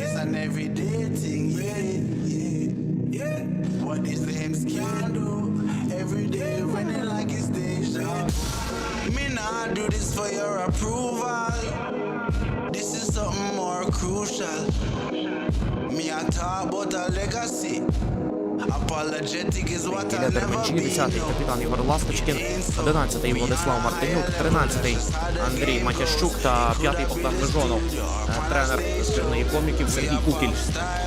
is an everyday thing, yeah, yeah, yeah. What these lames can do, every day running like it's deja. Me nah do this for your approval. This is something more crucial. Me I talk about a legacy. Лідер Менчі, 10-й капітан Ігор Ласточкин, 11-й Владислав Мартинюк, 13-й Андрій Матящук та 5-й Богдан Межонов. Е, Тренер збірної коміків Сергій Кукіль.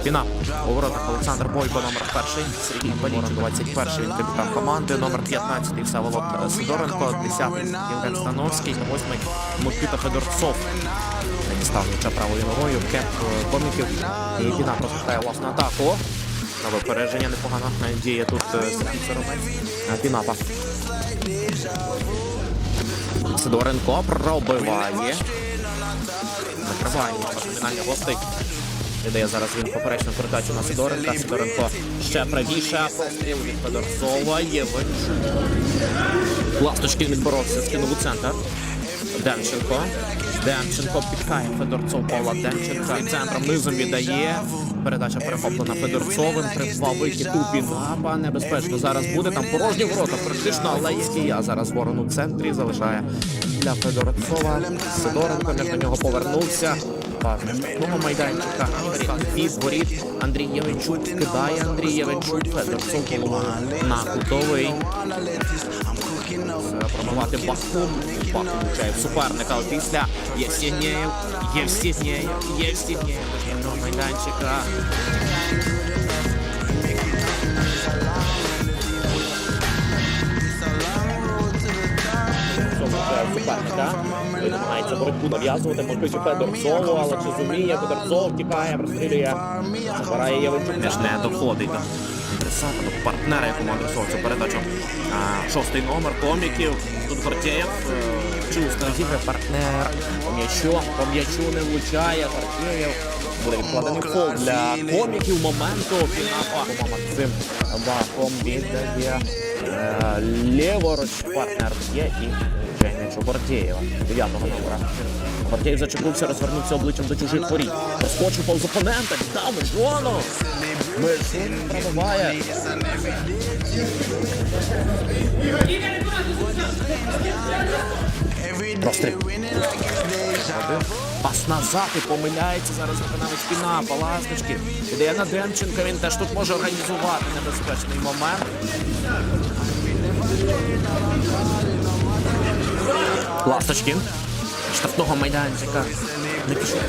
Піна у воротах Олександр Бойко, номер 1 Сергій Балінчук, 21-й він капітан команди, номер 15-й Всеволод Сидоренко, 10-й Євген Становський, 8-й Микита Федорцов. Не дістав м'яча правою ногою, кеп е, коміків. І Піна розпочинає власну атаку. На випередження непогана діє тут е, Сиромець. Пінапа. Сидоренко пробиває. Накриває фінальні гостей. Віддає зараз він поперечну передачу на Сидоренка. Сидоренко ще правіше. Постріл від Федорцова. Євенчук. Ласточкин відборовся, скинув у центр. Демченко. Демченко підкає Федорцов Павла Демченка. Центром низом віддає. Передача перехоплена Федорцовим. Придбав вихід у Пінапа. Небезпечно зараз буде. Там порожні ворота практично, але є дія. Зараз ворон у центрі залишає для Федорцова. Сидоренко між до нього повернувся. Штрафного майданчика. Андрій воріт. Андрій Євенчук кидає Андрій Євенчук. Федорцов на кутовий. Це пробивати Бахум. Бахум влучає в суперника. Після Євсігнєєв. Євсігнєєв. Євсігнєєв. Дошкільного майданчика. Влучає в суперника. Той намагається боротьбу нав'язувати. Можливо, Федорцову, але чи зуміє? Федорцов тікає, прострілює. Забирає Євенчук. Між не доходить до адресата, до партнера, якому адресовується передачу. А, шостий номер коміків. Тут Гортєєв. е, Чувствує партнер. По м'ячу, по м'ячу не влучає. Гортєєв. Буде відкладений фол для коміків моменту. Фінапа. Максим Бахом віддає. Е, Ліворуч партнер є і влучає м'яч. Дев'ятого номера. Гортєєв зачепився, розвернувся обличчям до чужих воріт. Розкочив повз опонента, віддав Межону. Межун пробиває. Простріл. Пас назад і помиляється зараз виконавець Піна, Паласнички. Ідея на Демченка, він теж тут може організувати небезпечний момент. Ласточкін. Штрафного майданчика. Не пішов.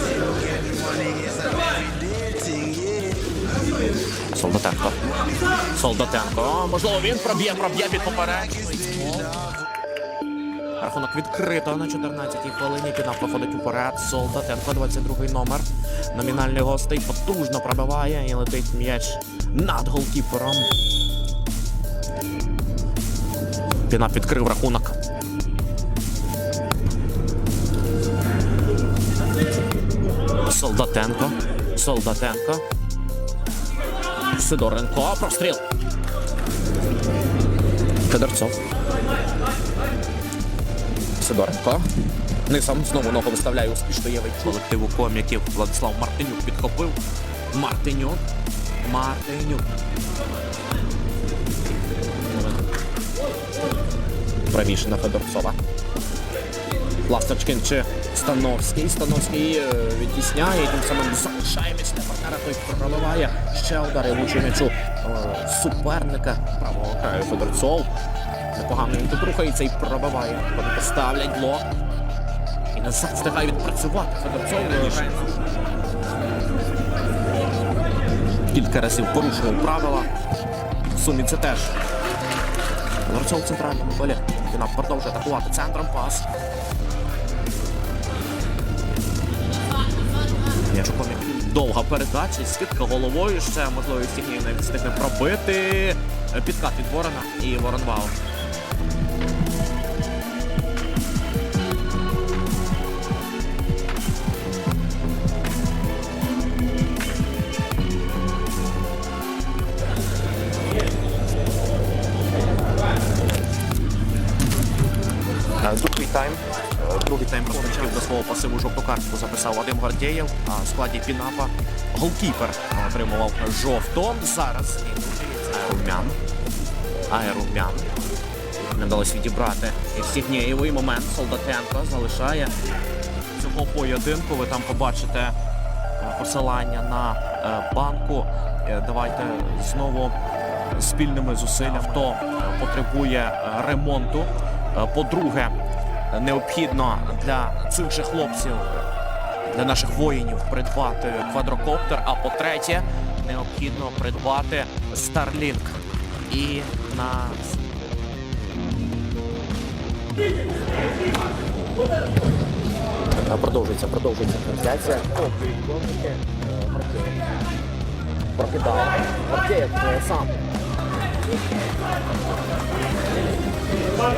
Солдатенко. Солдатенко. Можливо, він проб'є, проб'є під поперечний. Рахунок відкрито на 14-й хвилині. Піна проходить уперед. Солдатенко, 22-й номер. Номінальний гостей потужно пробиває і летить м'яч над голкіпером. Піна відкрив рахунок. Солдатенко. Солдатенко. Сидоренко. Простріл. Федорцов. Сидоренко. Низом знову ногу виставляє успішно Євичук. Колективу коміків Владислав Мартинюк підхопив. Мартинюк. Мартинюк. Правіше на Федорцова. Ласточкин чи Становський. Становський е, відтісняє і тим самим залишає для партнера. Той проливає. Ще удари влучив м'ячу е, суперника. Правого краю Федорцов. Непогано тут рухається і пробиває. Поставлять блок. І назад встигає відпрацювати. Федорцов кілька разів порушував правила. В сумі це теж. Федорцов в центральному полі. Він продовжує атакувати центром пас. Довга передача, скидка головою ще, можливо, Стігній не встигне пробити. Підкат від Ворона і Ворон Вау. Картку записав Вадим Гордєєв, а в складі Пінапа голкіпер отримував жовту. Зараз включається Аерумян. Не вдалося відібрати Євстігнєєвий момент. Солдатенко залишає цього поєдинку. Ви там побачите е, посилання на е, банку. Е, Давайте знову спільними зусиллями, хто потребує ремонту. По-друге, необхідно для цих же хлопців, для наших воїнів придбати квадрокоптер. А по-третє, необхідно придбати Starlink. І на Продовжується, продовжується трансляція. Прокидає. Гордєєв е, сам.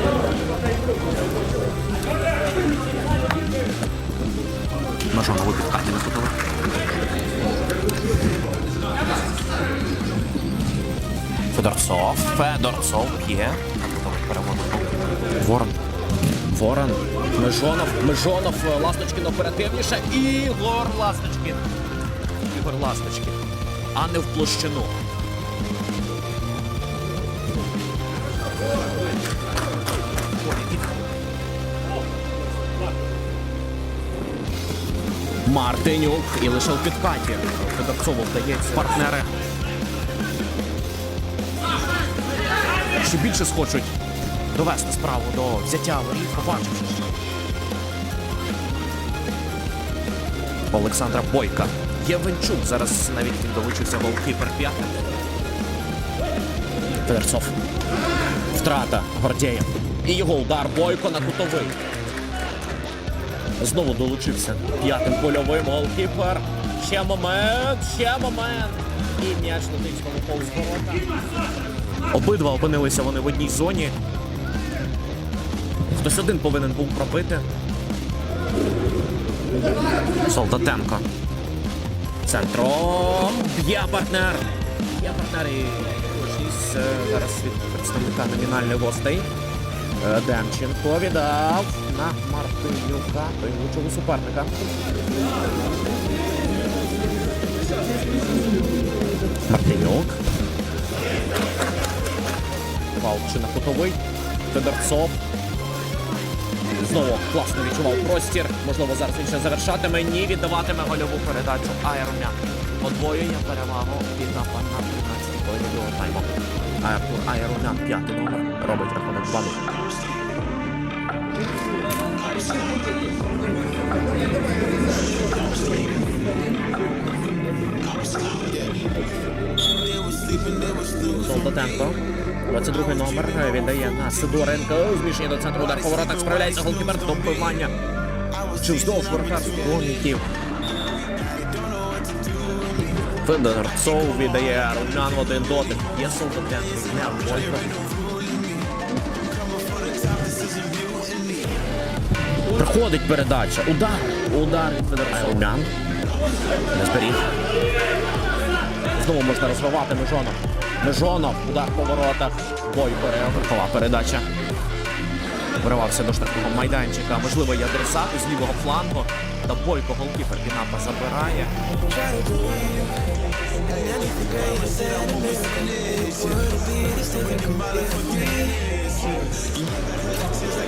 Ножа новий підкаті виступили. Федорцов. Федорцов є. Ворон. Ворон. Межонов. Межонов. е, Ласточкін оперативніше. Ігор Ласточкін. Ігор Ласточкін. А не в площину. Мартинюк і лише в підкаті. Федорцову вдається. Партнери. Що більше схочуть довести справу до взяття воріт, побачивши. Олександра Бойка. Євенчук. Зараз навіть він долучився голкіпер п'ятим. Федорцов. Втрата Гордєєв. І його удар Бойко на кутовий. Знову долучився п'ятим польовим голкіпер. Ще момент, ще момент. І м'яч летить повз ворота. Обидва опинилися вони в одній зоні. Хтось один повинен був пробити. Солдатенко. Центром. Б'є партнер. Б'є партнер і е, зараз від представника номінальних гостей. Демченко віддав на Мартинюка, той влучив у суперника. Мартинюк. Валчи на кутовий. Федорцов. Знову класно відчував простір. Можливо, зараз він ще завершатиме. Ні, віддаватиме гольову передачу Айромян. Подвоює перевагу від напад на 13 хвилині другого тайму. Артур п'ятий номер, робить рахунок 2 Солдатенко. 22 номер віддає на Сидоренко. Зміщення до центру удар по воротах. Справляється голкіпер. Добивання. Чи вздовж воротар сторонників. Федорцов віддає Румян в один дотик. Є Солдатенко. Зняв Бойко. Приходить передача. Удар. Удар від Федорцова. Румян. Не зберіг. Знову можна розвивати Межонов. Межонов, удар по воротах. Бойко, верхова передача. Виривався до штрафного майданчика. Можливо, є адресат з лівого флангу. Та Бойко голкіпер Пінапа забирає.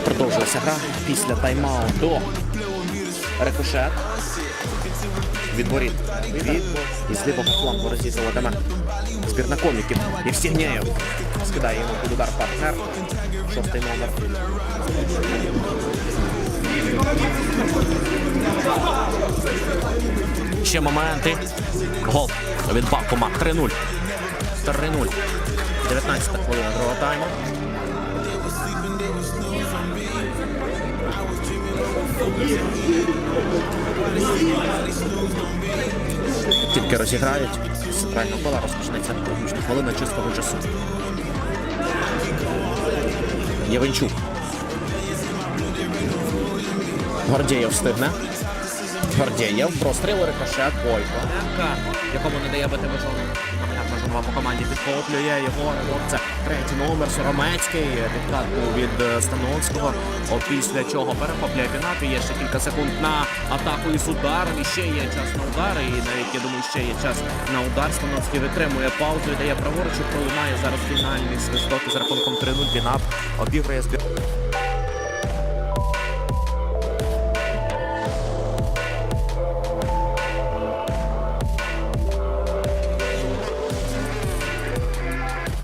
Продовжується гра після тайм-ауту. Рикошет. Від воріт. Від і з лівого флангу розізуватиме збірна коміків. Євстігнєєв скидає йому під удар партнер. Шостий номер. Ще моменти. Гол від Бакума. 3-0. 3-0. 19 хвилина другого тайму. Тільки розіграють. Центрального кола розпочнеться хвилина чистого часу. Євенчук. Гордєєв встигне. Гордєєв. Простріл рикошет. Бойко. Якому не дає бити Межонов. Справа по команді підхоплює його. Це третій номер Соромецький. Підкат від е, Становського. Після чого перехоплює Пінат. Є ще кілька секунд на атаку із ударом. І ще є час на удар. І навіть я думаю, ще є час на удар. Становський витримує паузу і дає праворуч. Пролунає зараз фінальний свисток із рахунком 3-0. Пінап обіграє збір.